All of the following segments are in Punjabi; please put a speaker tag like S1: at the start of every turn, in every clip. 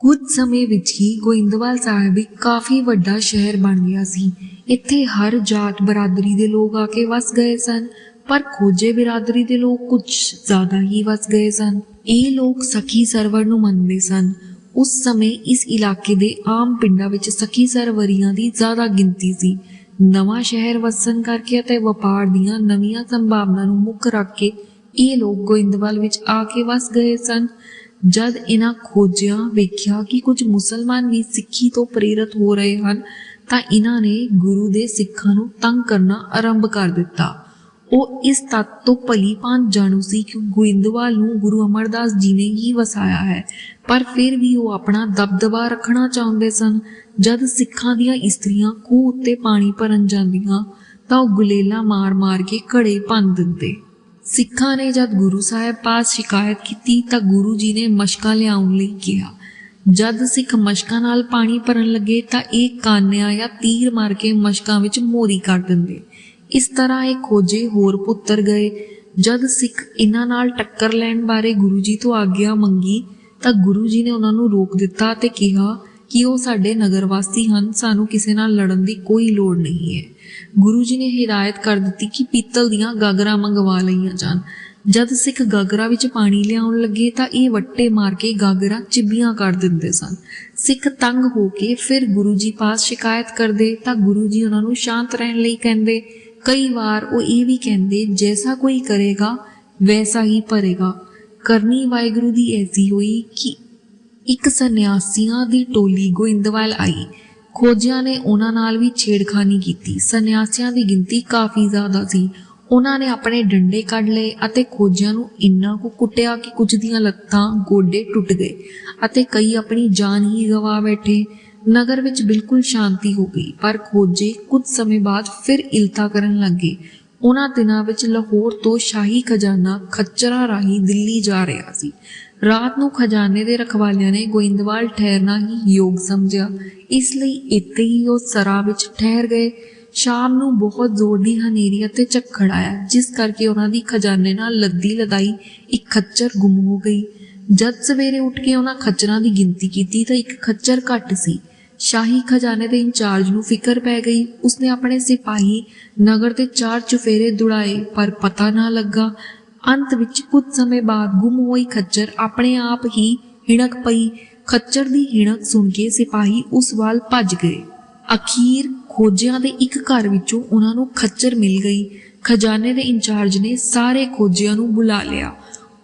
S1: ਕੁਝ ਸਮੇਂ ਵਿੱਚ ਹੀ ਗੋਇੰਦਵਾਲ ਸਾਹਿਬ ਇੱਕ ਕਾਫੀ ਵੱਡਾ ਸ਼ਹਿਰ ਬਣ ਗਿਆ ਸੀ। ਇੱਥੇ ਹਰ ਜਾਤ ਬਰਾਦਰੀ ਦੇ ਲੋਕ ਆ ਕੇ ਵਸ ਗਏ ਸਨ, ਪਰ ਖੋਜੇ ਬਰਾਦਰੀ ਦੇ ਲੋਕ ਕੁਝ ਜ਼ਿਆਦਾ ਹੀ ਵਸ ਗਏ ਸਨ। ਇਹ ਲੋਕ ਸਖੀ ਸਰਵਰ ਨੂੰ ਮੰਨਦੇ ਸਨ। ਉਸ ਸਮੇਂ ਇਸ ਇਲਾਕੇ ਦੇ ਆਮ ਪਿੰਡਾਂ ਵਿੱਚ ਸਖੀ ਸਰਵਰੀਆਂ ਦੀ ਜ਼ਿਆਦਾ ਗਿਣਤੀ ਸੀ। ਨਵਾਂ ਸ਼ਹਿਰ ਵਸਣ ਕਰਕੇ ਅਤੇ ਵਪਾਰ ਦੀਆਂ ਨਵੀਆਂ ਸੰਭਾਵਨਾਵਾਂ ਨੂੰ ਮੁੱਖ ਰੱਖ ਕੇ ਇਹ ਲੋਕ ਗੋਇੰਦਵਾਲ ਵਿੱਚ ਆ ਕੇ ਵਸ ਗਏ ਸਨ। ਜਦ ਇਹਨਾਂ ਖੋਜਿਆ ਵੇਖਿਆ ਕਿ ਕੁਝ ਮੁਸਲਮਾਨ ਵੀ ਸਿੱਖੀ ਤੋਂ ਪ੍ਰੇਰਿਤ ਹੋ ਰਹੇ ਹਨ, ਤਾਂ ਇਹਨਾਂ ਨੇ ਗੁਰੂ ਦੇ ਸਿੱਖਾਂ ਨੂੰ ਤੰਗ ਕਰਨਾ ਆਰੰਭ ਕਰ ਦਿੱਤਾ। ਉਹ ਇਸ ਤੱਤ ਤੋਂ ਭਲੀਭਾਂਤ ਜਾਣੂ ਸੀ ਕਿ ਗੋਇੰਦਵਾਲ ਨੂੰ ਗੁਰੂ ਅਮਰਦਾਸ ਜੀ ਨੇ ਹੀ ਵਸਾਇਆ ਹੈ, ਪਰ ਫਿਰ ਵੀ ਉਹ ਆਪਣਾ ਦਬਦਬਾ ਰੱਖਣਾ ਚਾਹੁੰਦੇ ਸਨ। ਜਦ ਸਿੱਖਾਂ ਦੀਆਂ ਇਸਤਰੀਆਂ ਖੂਹ ਉੱਤੇ ਪਾਣੀ ਭਰਨ ਜਾਂਦੀਆਂ, ਤਾਂ ਉਹ ਗੁਲੇਲਾ ਮਾਰ-ਮਾਰ ਕੇ ਘੜੇ ਭੰਨ ਦਿੰਦੇ। ਸਿੱਖਾਂ ਨੇ ਜਦ ਗੁਰੂ ਸਾਹਿਬ ਪਾਸ ਸ਼ਿਕਾਇਤ ਕੀਤੀ ਤਾਂ ਗੁਰੂ ਜੀ ਨੇ ਮਸ਼ਕਾਂ ਲਿਆਉਣ ਲਈ ਕਿਹਾ। ਜਦ ਸਿੱਖ ਮਸ਼ਕਾਂ ਨਾਲ ਪਾਣੀ ਭਰਨ ਲੱਗੇ ਤਾਂ ਇਹ ਕਾਨਿਆਂ ਜਾਂ ਤੀਰ ਮਾਰ ਕੇ ਮਸ਼ਕਾਂ ਵਿੱਚ ਮੋਰੀ ਕਰ ਦਿੰਦੇ। ਇਸ ਤਰ੍ਹਾਂ ਇਹ ਖੋਜੇ ਹੋਰ ਪੁੱਤਰ ਗਏ। ਜਦ ਸਿੱਖ ਇਹਨਾਂ ਨਾਲ ਟੱਕਰ ਲੈਣ ਬਾਰੇ ਗੁਰੂ ਜੀ ਤੋਂ ਆਗਿਆ ਮੰਗੀ ਤਾਂ ਗੁਰੂ ਜੀ ਨੇ ਉਹਨਾਂ ਨੂੰ ਰੋਕ ਦਿੱਤਾ ਤੇ ਕਿਹਾ ਕਿ ਉਹ ਸਾਡੇ ਨਗਰ ਵਾਸੀ ਹਨ, ਸਾਨੂੰ ਕਿਸੇ ਨਾਲ ਲੜਨ ਦੀ ਕੋਈ ਲੋੜ ਨਹੀਂ ਹੈ। ਗੁਰੂ ਜੀ ਨੇ ਹਿਦਾਇਤ ਕਰ ਦਿੱਤੀ ਕਿ ਪੀਤਲ ਦੀਆਂ ਗਾਗਰਾਂ ਮੰਗਵਾ ਲਈਆਂ ਜਾਣ। ਜਦ ਸਿੱਖ ਗਾਗਰਾ ਵਿੱਚ ਪਾਣੀ ਲਿਆਉਣ ਲੱਗੇ ਤਾਂ ਇਹ ਵੱਟੇ ਮਾਰ ਕੇ ਗਾਗਰਾਂ ਚਿੱਬੀਆਂ ਕਰ ਦਿੰਦੇ ਸਨ। ਸਿੱਖ ਤੰਗ ਹੋ ਕੇ ਫਿਰ ਗੁਰੂ ਜੀ ਪਾਸ ਸ਼ਿਕਾਇਤ ਕਰਦੇ ਤਾਂ ਗੁਰੂ ਜੀ ਉਹਨਾਂ ਨੂੰ ਸ਼ਾਂਤ ਰਹਿਣ ਲਈ ਕਹਿੰਦੇ, ਕਈ ਵਾਰ ਉਹ ਇਹ ਵੀ ਕਹਿੰਦੇ, ਜੈਸਾ ਕੋਈ ਕਰੇਗਾ, ਵੈਸਾ ਹੀ ਭਰੇਗਾ। ਕਰਨੀ ਵਾਹਿਗੁਰੂ ਦੀ ਐਸੀ ਹੋਈ ਕਿ ਇੱਕ ਸੰਨਿਆਸੀਆਂ ਦੀ ਟੋਲੀ ਗੋਇੰਦਵਾਲ ਆਈ। ਖੋਜਿਆਂ ਨੇ ਉਹਨਾਂ ਨਾਲ ਵੀ ਛੇੜਖਾਨੀ ਕੀਤੀ। ਸੰਨਿਆਸੀਆਂ ਦੀ ਗਿਣਤੀ ਕਾਫੀ ਜ਼ਿਆਦਾ ਸੀ। ਉਹਨਾਂ ਨੇ ਆਪਣੇ ਡੰਡੇ ਕੱਢ ਲਏ ਅਤੇ ਖੋਜਿਆਂ ਨੂੰ ਇੰਨਾ ਕੁ ਕੁੱਟਿਆ ਕਿ ਕੁਝ ਦੀਆਂ ਲੱਤਾਂ, ਗੋਡੇ ਟੁੱਟ ਗਏ ਅਤੇ ਕਈ ਆਪਣੀ ਜਾਨ ਹੀ ਗਵਾ ਬੈਠੇ। ਨਗਰ ਵਿੱਚ ਬਿਲਕੁਲ ਸ਼ਾਂਤੀ ਹੋ ਗਈ, ਪਰ ਖੋਜੇ ਕੁਝ ਸਮੇਂ ਬਾਅਦ ਫਿਰ ਇਲਤਾ ਕਰਨ ਲੱਗੇ। ਉਹਨਾਂ ਦਿਨਾਂ ਵਿੱਚ ਲਾਹੌਰ ਤੋਂ ਸ਼ਾਹੀ ਖਜ਼ਾਨਾ ਖੱਚਰਾਂ ਰਾਹੀਂ ਦਿੱਲੀ ਜਾ ਰਿਹਾ ਸੀ। ਰਾਤ ਨੂੰ ਖਜ਼ਾਨੇ ਦੇ ਰਖਵਾਲਿਆਂ ਨੇ ਗੋਇੰਦਵਾਲ ਠਹਿਰਨਾ ਹੀ ਯੋਗ ਸਮਝਿਆ। ਇਸ ਲਈ ਇੱਥੇ ਹੀ ਉਹ ਸਰਾ ਵਿੱਚ ਠਹਿਰ ਗਏ। ਸ਼ਾਮ ਨੂੰ ਬਹੁਤ ਜ਼ੋਰ ਦੀ ਹਨੇਰੀ ਅਤੇ ਝੱਖੜ ਆਇਆ, ਜਿਸ ਕਰਕੇ ਉਹਨਾਂ ਦੀ ਖਜ਼ਾਨੇ ਨਾਲ ਲੱਦੀ ਲਦਾਈ ਇੱਕ ਖੱਚਰ ਗੁੰਮ ਹੋ ਗਈ। ਜਦ ਸਵੇਰੇ ਉੱਠ ਕੇ ਉਹਨਾਂ ਖੱਚਰਾਂ ਦੀ ਗਿਣਤੀ ਕੀਤੀ ਤਾਂ ਇੱਕ ਖੱਚਰ ਘੱਟ ਸੀ। ਸ਼ਾਹੀ ਖਜ਼ਾਨੇ ਦੇ ਇੰਚਾਰਜ ਨੂੰ ਫਿਕਰ ਪੈ ਗਈ। ਉਸਨੇ ਆਪਣੇ ਸਿਪਾਹੀ ਨਗਰ ਦੇ ਚਾਰ ਚੁਫੇਰੇ ਦੁੜਾਏ, ਪਰ ਪਤਾ ਨਾ ਲੱਗਾ। ਅੰਤ ਵਿੱਚ ਕੁਝ ਸਮੇਂ ਬਾਅਦ ਗੁੰਮ ਹੋਈ ਖੱਚਰ ਆਪਣੇ ਆਪ ਹੀ ਹਿਣਕ ਪਈ। ਖੱਚਰ ਦੀ ਹਿਣਕ ਸੁਣ ਕੇ ਸਿਪਾਹੀ ਉਸ ਵੱਲ ਭੱਜ ਗਏ। ਅਖੀਰ ਖੋਜਿਆਂ ਦੇ ਇੱਕ ਘਰ ਵਿੱਚੋਂ ਉਹਨਾਂ ਨੂੰ ਖੱਚਰ ਮਿਲ ਗਈ। ਖਜ਼ਾਨੇ ਦੇ ਇੰਚਾਰਜ ਨੇ ਸਾਰੇ ਖੋਜਿਆਂ ਨੂੰ ਬੁਲਾ ਲਿਆ।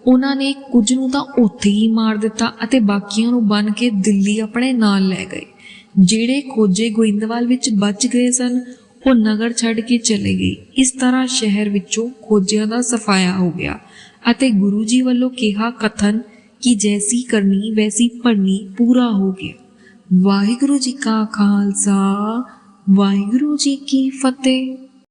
S1: ਉਹਨਾਂ ਨੇ ਕੁਝ ਨੂੰ ਤਾਂ ਉੱਥੇ ਹੀ ਮਾਰ ਦਿੱਤਾ ਅਤੇ ਬਾਕੀਆਂ ਨੂੰ ਬੰਨ ਕੇ ਦਿੱਲੀ ਆਪਣੇ ਨਾਲ ਲੈ ਗਏ। ਜਿਹੜੇ ਖੋਜੇ ਗੋਇੰਦਵਾਲ ਵਿੱਚ ਬਚ ਗਏ ਸਨ, ਉਹ ਨਗਰ ਛੱਡ ਕੇ ਚਲੇ ਗਏ। ਇਸ ਤਰ੍ਹਾਂ ਸ਼ਹਿਰ ਵਿੱਚੋਂ ਖੋਜਿਆਂ ਦਾ ਸਫਾਇਆ ਹੋ ਗਿਆ ਅਤੇ ਗੁਰੂ ਜੀ ਵੱਲੋਂ ਕਿਹਾ ਕਥਨ ਕਿ ਜੈਸੀ ਕਰਨੀ, ਵੈਸੀ ਪੜਨੀ ਪੂਰਾ ਹੋ ਗਿਆ। ਵਾਹਿਗੁਰੂ ਜੀ ਕਾ ਖਾਲਸਾ, ਵਾਹਿਗੁਰੂ ਜੀ ਕੀ ਫਤਿਹ।